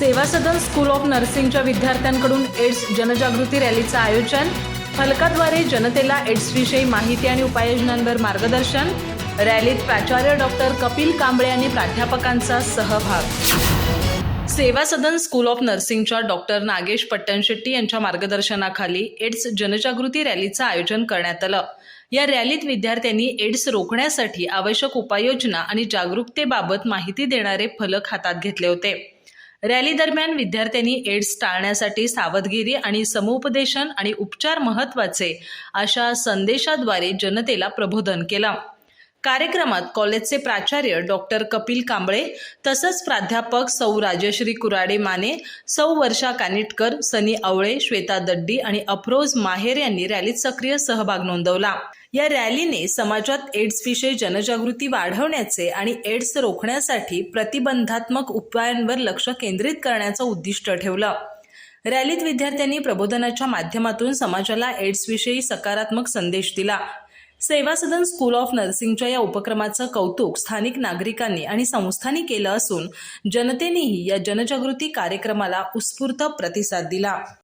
सेवा Sadan school of नर्सिंगच्या विद्यार्थ्यांकडून AIDS जनजागृती रॅलीचं आयोजन. फलकाद्वारे जनतेला एड्सविषयी माहिती आणि उपाययोजनांवर मार्गदर्शन. रॅलीत प्राचार्य डॉक्टर कपिल कांबळे आणि प्राध्यापकांचा सहभाग. सेवा सदन स्कूल ऑफ नर्सिंगच्या डॉक्टर नागेश पट्टणशेट्टी यांच्या मार्गदर्शनाखाली एड्स जनजागृती रॅलीचं आयोजन करण्यात आलं. या रॅलीत विद्यार्थ्यांनी एड्स रोखण्यासाठी आवश्यक उपाययोजना आणि जागरूकतेबाबत माहिती देणारे फलक हातात घेतले होते. रॅली दरम्यान विद्यार्थ्यांनी एड्स टाळण्यासाठी सावधगिरी आणि समुपदेशन आणि उपचार महत्त्वाचे अशा संदेशाद्वारे जनतेला प्रबोधन केलं. कार्यक्रमात कॉलेजचे प्राचार्य डॉक्टर कपिल कांबळे तसंच प्राध्यापक सौ राजश्री कुराडे माने सौ वर्षा कानिटकर सनी आवळे श्वेता दड्डी आणि अफरोज माहेर यांनी रॅलीत सक्रिय सहभाग नोंदवला. या रॅलीने समाजात एड्सविषयी जनजागृती वाढवण्याचे आणि एड्स रोखण्यासाठी प्रतिबंधात्मक उपायांवर लक्ष केंद्रित करण्याचं उद्दिष्ट ठेवलं. रॅलीत विद्यार्थ्यांनी प्रबोधनाच्या माध्यमातून समाजाला एड्सविषयी सकारात्मक संदेश दिला. सेवा सदन स्कूल ऑफ नर्सिंगच्या या उपक्रमाचं कौतुक स्थानिक नागरिकांनी आणि संस्थांनी केलं असून जनतेनेही या जनजागृती कार्यक्रमाला उत्स्फूर्त प्रतिसाद दिला.